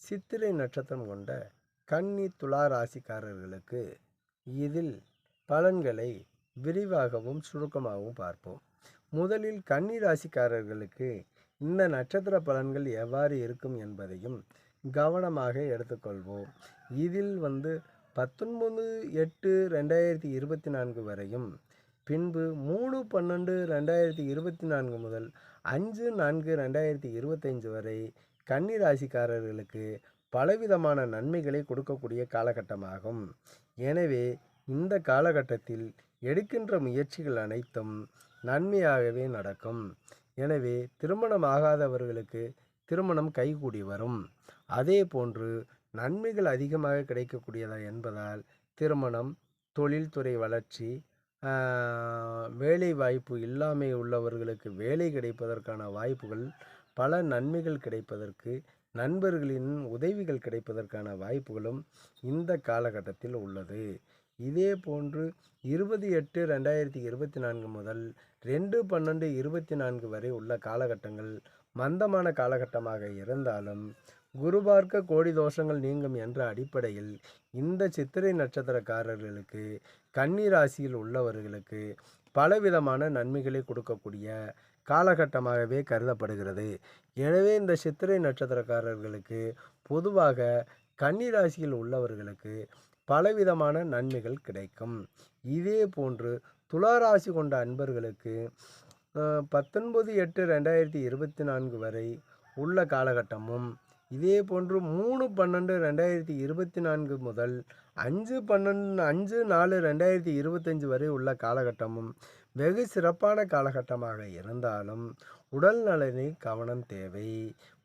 சித்திரை நட்சத்திரம் கொண்ட கன்னி துலா ராசிக்காரர்களுக்கு இதில் பலன்களை விரிவாகவும் சுருக்கமாகவும் பார்ப்போம். முதலில் கன்னி ராசிக்காரர்களுக்கு இந்த நட்சத்திர பலன்கள் எவ்வாறு இருக்கும் என்பதையும் கவனமாக எடுத்துக்கொள்வோம். இதில் வந்து பத்தொன்பது எட்டு ரெண்டாயிரத்தி இருபத்தி நான்கு வரையும் பின்பு மூணு பன்னெண்டு ரெண்டாயிரத்தி இருபத்தி நான்கு முதல் அஞ்சு நான்கு ரெண்டாயிரத்தி இருபத்தைந்து வரை கன்னிராசிக்காரர்களுக்கு பலவிதமான நன்மைகளை கொடுக்கக்கூடிய காலகட்டமாகும். எனவே இந்த காலகட்டத்தில் எடுக்கின்ற முயற்சிகள் அனைத்தும் நன்மையாகவே நடக்கும். எனவே திருமணம் ஆகாதவர்களுக்கு திருமணம் கைகூடி வரும். அதே போன்று நன்மைகள் அதிகமாக கிடைக்கக்கூடியதா என்பதால் திருமணம் தொழில்துறை வளர்ச்சி வேலை வாய்ப்பு இல்லாமல் உள்ளவர்களுக்கு வேலை கிடைப்பதற்கான வாய்ப்புகள் பல நன்மைகள் கிடைப்பதற்கு நண்பர்களின் உதவிகள் கிடைப்பதற்கான வாய்ப்புகளும் இந்த காலகட்டத்தில் உள்ளது. இதே போன்று இருபது எட்டு ரெண்டாயிரத்தி இருபத்தி நான்கு முதல் ரெண்டு பன்னெண்டு இருபத்தி நான்கு வரை உள்ள காலகட்டங்கள் மந்தமான காலகட்டமாக இருந்தாலும் குரு பார்க்க கோடி தோஷங்கள் நீங்கும் என்ற அடிப்படையில் இந்த சித்திரை நட்சத்திரக்காரர்களுக்கு கன்னி ராசியில் உள்ளவர்களுக்கு பலவிதமான நன்மைகளை கொடுக்கக்கூடிய காலகட்டமாகவே கருதப்படுகிறது. எனவே இந்த சித்திரை நட்சத்திரக்காரர்களுக்கு பொதுவாக கன்னி ராசியில் உள்ளவர்களுக்கு பலவிதமான நன்மைகள் கிடைக்கும். இதே போன்று துளாராசி கொண்ட அன்பர்களுக்கு பத்தொன்பது எட்டு ரெண்டாயிரத்தி இருபத்தி நான்கு வரை உள்ள காலகட்டமும் இதே போன்று மூணு பன்னெண்டு ரெண்டாயிரத்தி இருபத்தி நான்கு முதல் அஞ்சு பன்னெண்டு அஞ்சு நாலு ரெண்டாயிரத்தி இருபத்தஞ்சு வரை உள்ள காலகட்டமும் வெகு சிறப்பான காலகட்டமாக இருந்தாலும் உடல் நலனை கவனம் தேவை.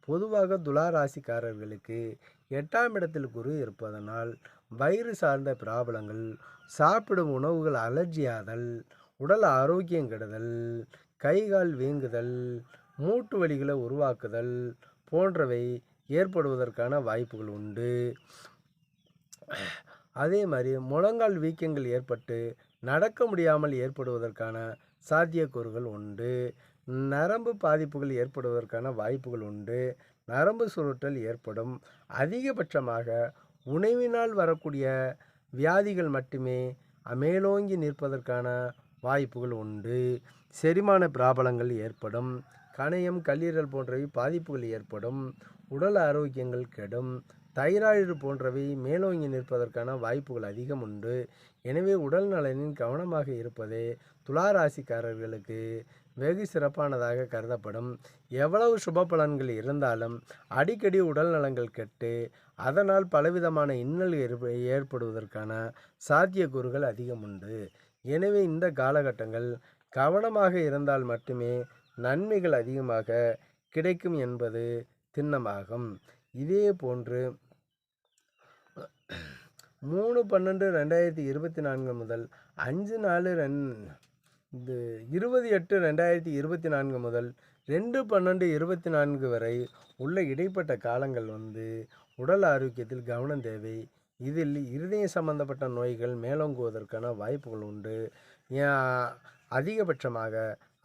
பொதுவாக துலா ராசிக்காரர்களுக்கு எட்டாம் இடத்தில் குரு இருப்பதனால் வயிறு சார்ந்த பிராபலங்கள் சாப்பிடும் உணவுகள் அலர்ஜியாதல் உடல் ஆரோக்கியம் கெடுதல் கைகால் வீங்குதல் மூட்டு வலிகளை உருவாக்குதல் போன்றவை ஏற்படுவதற்கான வாய்ப்புகள் உண்டு. அதே மாதிரி முழங்கால் வீக்கங்கள் ஏற்பட்டு நடக்க முடியாமல் ஏற்படுவதற்கான சாத்தியக்கூறுகள் உண்டு. நரம்பு பாதிப்புகள் ஏற்படுவதற்கான வாய்ப்புகள் உண்டு. நரம்பு சுருட்டல் ஏற்படும். அதிகபட்சமாக உணவினால் வரக்கூடிய வியாதிகள் மட்டுமே மேலோங்கி நிற்பதற்கான வாய்ப்புகள் உண்டு. செரிமான பிராபலங்கள் ஏற்படும். கணையம் கல்லீரல் போன்றவை பாதிப்புகள் ஏற்படும். உடல் ஆரோக்கியங்கள் கெடும். தைராய்டு போன்றவை மேலோங்கி நிற்பதற்கான வாய்ப்புகள் அதிகம் உண்டு. எனவே உடல் நலனில் கவனமாக இருப்பதே துளாராசிக்காரர்களுக்கு வெகு சிறப்பானதாக கருதப்படும். எவ்வளவு சுப பலன்கள் இருந்தாலும் அடிக்கடி உடல் நலங்கள் கெட்டு அதனால் பலவிதமான இன்னல் ஏற்படுவதற்கான சாத்தியக்கூறுகள் அதிகம் உண்டு. எனவே இந்த காலகட்டங்கள் கவனமாக இருந்தால் மட்டுமே நன்மைகள் அதிகமாக கிடைக்கும் என்பது திண்ணமாகும். இதே போன்று மூணு பன்னெண்டு ரெண்டாயிரத்தி இருபத்தி நான்கு முதல் அஞ்சு நாலு ரெண் இந்த இருபது எட்டு ரெண்டாயிரத்தி இருபத்தி நான்கு முதல் ரெண்டு பன்னெண்டு இருபத்தி நான்கு வரை உள்ள இடைப்பட்ட காலங்கள் வந்து உடல் ஆரோக்கியத்தில் கவனம் தேவை. இதில் இருதயம் சம்பந்தப்பட்ட நோய்கள் மேலோங்குவதற்கான வாய்ப்புகள் உண்டு. அதிகபட்சமாக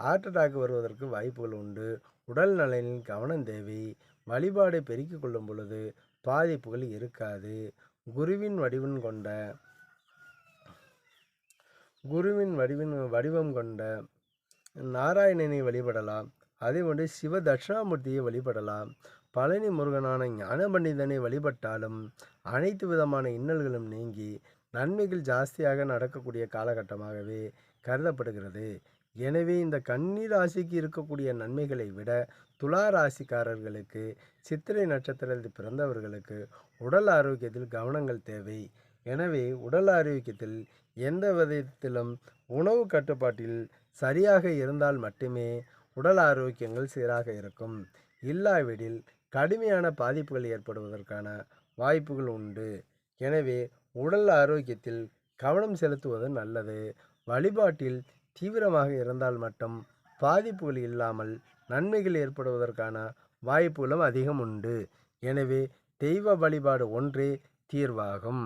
ஹார்ட் அட்டாக் வருவதற்கு வாய்ப்புகள் உண்டு. உடல் நலனில் கவனம் தேவை. வழிபாடு பெருக்கிக் கொள்ளும் பொழுது பாதிப்புகள் இருக்காது. குருவின் வடிவம் கொண்ட குருவின் வடிவின் வடிவம் கொண்ட நாராயணனை வழிபடலாம். அதே போன்று சிவ தட்சிணாமூர்த்தியை வழிபடலாம். பழனி முருகனான ஞான பண்டிதனை வழிபட்டாலும் அனைத்து விதமான இன்னல்களும் நீங்கி நன்மைகள் ஜாஸ்தியாக நடக்கக்கூடிய காலகட்டமாகவே கருதப்படுகிறது. எனவே இந்த கன்னி ராசிக்கு இருக்கக்கூடிய நன்மைகளை விட துலா ராசிக்காரர்களுக்கு சித்திரை நட்சத்திரத்தில் பிறந்தவர்களுக்கு உடல் ஆரோக்கியத்தில் கவனங்கள் தேவை. எனவே உடல் ஆரோக்கியத்தில் எந்த விதத்திலும் உணவு கட்டுப்பாட்டில் சரியாக இருந்தால் மட்டுமே உடல் ஆரோக்கியங்கள் சீராக இருக்கும். இல்லாவிடில் கடுமையான பாதிப்புகள் ஏற்படுவதற்கான வாய்ப்புகள் உண்டு. எனவே உடல் ஆரோக்கியத்தில் கவனம் செலுத்துவது நல்லது. வழிபாட்டில் தீவிரமாக இருந்தால் மட்டும் பாதிப்புகள் இல்லாமல் நன்மைகள் ஏற்படுவதற்கான வாய்ப்புகளும் அதிகம் உண்டு. எனவே தெய்வ வழிபாடு ஒன்றே தீர்வாகும்.